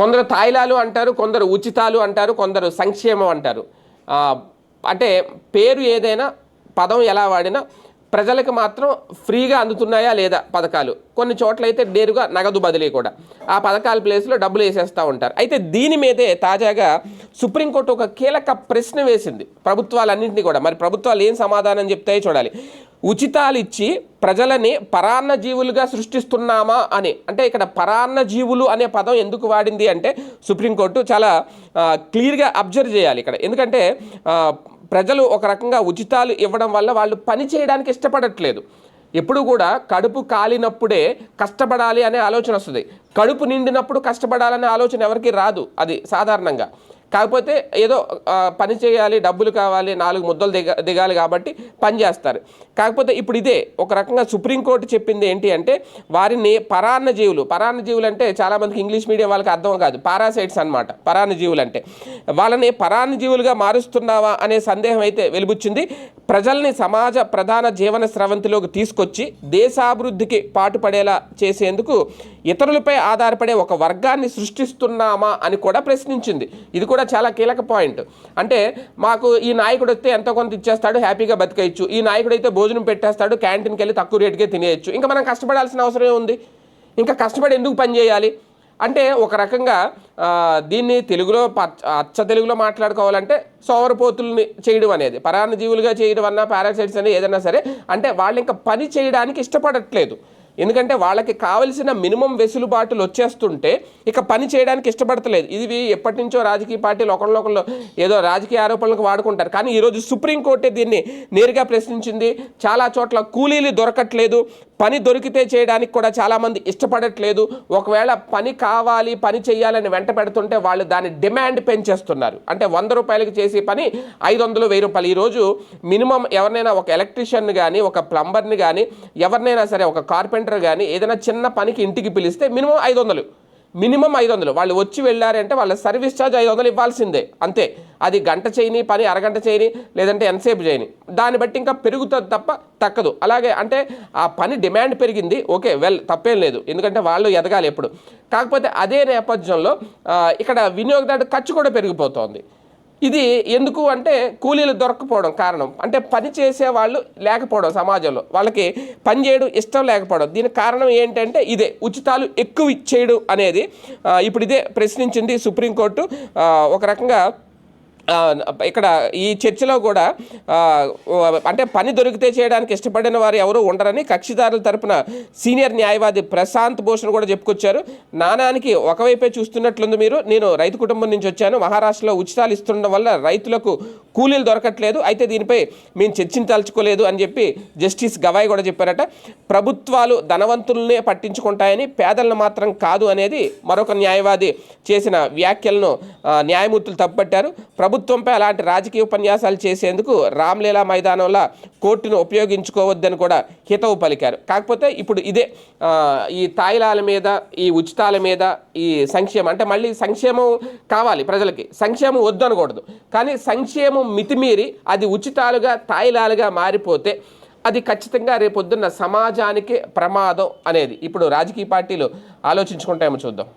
కొందరు తాయిలాలు అంటారు కొందరు ఉచితాలు అంటారు కొందరు సంక్షేమం అంటారు. అంటే పేరు ఏదైనా పదం ఎలా వాడినా ప్రజలకు మాత్రం ఫ్రీగా అందుతున్నాయా లేదా పథకాలు. కొన్ని చోట్ల అయితే నేరుగా నగదు బదిలీ కూడా. ఆ పథకాల ప్లేస్లో డబ్బులు వేసేస్తూ ఉంటారు. అయితే దీని మీదే తాజాగా సుప్రీంకోర్టు ఒక కీలక ప్రశ్న వేసింది. ప్రభుత్వాలన్నింటినీ కూడా. మరి ప్రభుత్వాలు ఏం సమాధానం చెప్తాయో చూడాలి. ఉచితాలు ఇచ్చి ప్రజలని పరాన్న జీవులుగా సృష్టిస్తున్నామా అని. అంటే ఇక్కడ పరాన్న జీవులు అనే పదం ఎందుకు వాడింది అంటే సుప్రీంకోర్టు చాలా క్లియర్గా అబ్జర్వ్ చేయాలి ఇక్కడ. ఎందుకంటే ప్రజలు ఒక రకంగా ఉచితాలు ఇవ్వడం వల్ల వాళ్ళు పని చేయడానికి ఇష్టపడట్లేదు. ఎప్పుడు కూడా కడుపు కాలినప్పుడే కష్టపడాలి అనే ఆలోచన వస్తుంది. కడుపు నిండినప్పుడు కష్టపడాలనే ఆలోచన ఎవరికి రాదు అది సాధారణంగా. కాకపోతే ఏదో పని చేయాలి డబ్బులు కావాలి నాలుగు ముద్దలు దిగ దిగాలి కాబట్టి పని చేస్తారు. కాకపోతే ఇప్పుడు ఇదే ఒక రకంగా సుప్రీంకోర్టు చెప్పింది ఏంటి అంటే వారిని పరాన్న జీవులు పరాన్న జీవులు అంటే చాలామందికి ఇంగ్లీష్ మీడియం వాళ్ళకి అర్థం కాదు పారాసైట్స్ అనమాట పరాన్న జీవులు అంటే. వాళ్ళని పరాన్న జీవులుగా మారుస్తున్నావా అనే సందేహం అయితే వెలుబుచ్చింది ప్రజల్ని సమాజ ప్రధాన జీవన స్రవంతిలోకి తీసుకొచ్చి దేశాభివృద్ధికి పాటుపడేలా చేసేందుకు ఇతరులపై ఆధారపడే ఒక వర్గాన్ని సృష్టిస్తున్నామా అని కూడా ప్రశ్నించింది. ఇది కూడా చాలా కీలక పాయింట్. అంటే మాకు ఈ నాయకుడు వస్తే ఎంతో కొంత ఇచ్చేస్తాడు హ్యాపీగా బతికేయచ్చు. ఈ నాయకుడు అయితే భోజనం పెట్టేస్తాడు క్యాంటీన్కి వెళ్ళి తక్కువ రేటుకే తినేయచ్చు. ఇంకా మనం కష్టపడాల్సిన అవసరం ఉంది. ఇంకా కష్టపడి ఎందుకు పని చేయాలి? అంటే ఒక రకంగా దీన్ని తెలుగులో పచ్చ అచ్చ తెలుగులో మాట్లాడుకోవాలంటే సోవరపోతుల్ని చేయడం అనేది పరాన్న జీవులుగా చేయడం అన్న పారాసైట్స్ అని ఏదైనా సరే అంటే వాళ్ళు ఇంకా పని చేయడానికి ఇష్టపడట్లేదు. ఎందుకంటే వాళ్ళకి కావలసిన మినిమం వెసులుబాటులు వచ్చేస్తుంటే ఇక పని చేయడానికి ఇష్టపడతలేదు. ఇది ఎప్పటి నుంచో రాజకీయ పార్టీలు ఒకళ్ళొకళ్ళు ఏదో రాజకీయ ఆరోపణలకు వాడుకుంటారు. కానీ ఈరోజు సుప్రీంకోర్టే దీన్ని నేరుగా ప్రశ్నించింది. చాలా చోట్ల కూలీలు దొరకట్లేదు. పని దొరికితే చేయడానికి కూడా చాలామంది ఇష్టపడట్లేదు. ఒకవేళ పని కావాలి పని చేయాలని వెంట పెడుతుంటే వాళ్ళు దాని డిమాండ్ పెంచేస్తున్నారు. అంటే వంద రూపాయలకి చేసే పని ఐదు వందలు వెయ్యి రూపాయలు. ఈరోజు మినిమం ఎవరినైనా ఒక ఎలక్ట్రీషియన్ కానీ ఒక ప్లంబర్ని కానీ ఎవరినైనా సరే ఒక కార్పెంటర్ కానీ ఏదైనా చిన్న పనికి ఇంటికి పిలిస్తే మినిమం ఐదు వందలు మినిమం ఐదు వందలు వాళ్ళు వచ్చి వెళ్ళారంటే వాళ్ళ సర్వీస్ ఛార్జ్ ఐదు వందలు ఇవ్వాల్సిందే. అంతే. అది గంట చేయని పని అరగంట చేయని లేదంటే ఎంతసేపు చేయని. దాన్ని బట్టి ఇంకా పెరుగుతుంది తప్ప తక్కదు. అలాగే అంటే ఆ పని డిమాండ్ పెరిగింది. ఓకే వెల్ తప్పేం లేదు. ఎందుకంటే వాళ్ళు ఎదగాలి ఎప్పుడు. కాకపోతే అదే నేపథ్యంలో ఇక్కడ వినియోగదారు ఖర్చు కూడా పెరిగిపోతోంది. ఇది ఎందుకు అంటే కూలీలు దొరకపోవడం కారణం. అంటే పని చేసే వాళ్ళు లేకపోవడం సమాజంలో. వాళ్ళకి పని చేయడం ఇష్టం లేకపోవడం. దీనికి కారణం ఏంటంటే ఇదే. ఉచితాలు ఎక్కువ ఇచ్చేయడం అనేది ఇప్పుడు ఇదే ప్రశ్నించింది సుప్రీంకోర్టు. ఒక రకంగా ఇక్కడ ఈ చర్చలో కూడా అంటే పని దొరికితే చేయడానికి ఇష్టపడిన వారు ఎవరు ఉండరని కక్షిదారుల తరపున సీనియర్ న్యాయవాది ప్రశాంత్ భూషణ్ కూడా చెప్పుకొచ్చారు. నాణానికి ఒకవైపే చూస్తున్నట్లుంది మీరు. నేను రైతు కుటుంబం నుంచి వచ్చాను. మహారాష్ట్రలో ఉచితాలు ఇస్తుండడం వల్ల రైతులకు కూలీలు దొరకట్లేదు. అయితే దీనిపై మేము చర్చించాల్చుకోలేదు అని చెప్పి జస్టిస్ గవాయ్ కూడా చెప్పారట. ప్రభుత్వాలు ధనవంతులనే పట్టించుకుంటాయని పేదలను మాత్రం కాదు అనేది మరొక న్యాయవాది చేసిన వ్యాఖ్యలను న్యాయమూర్తులు తప్పుపట్టారు. ప్రభుత్వంపై అలాంటి రాజకీయ ఉపన్యాసాలు చేసేందుకు రామ్లీలా మైదానంలో కోర్టును ఉపయోగించుకోవద్దని కూడా హితవు పలికారు. కాకపోతే ఇప్పుడు ఇదే ఈ తాయిలాల మీద ఈ ఉచితాల మీద ఈ సంక్షేమం అంటే మళ్ళీ సంక్షేమం కావాలి ప్రజలకి. సంక్షేమం వద్దు అనకూడదు కానీ సంక్షేమం మితిమీరి అది ఉచితాలుగా తాయిలాలుగా మారిపోతే అది ఖచ్చితంగా రేపొద్దున్న సమాజానికి ప్రమాదం అనేది. ఇప్పుడు రాజకీయ పార్టీలు ఆలోచించుకుంటామో చూద్దాం.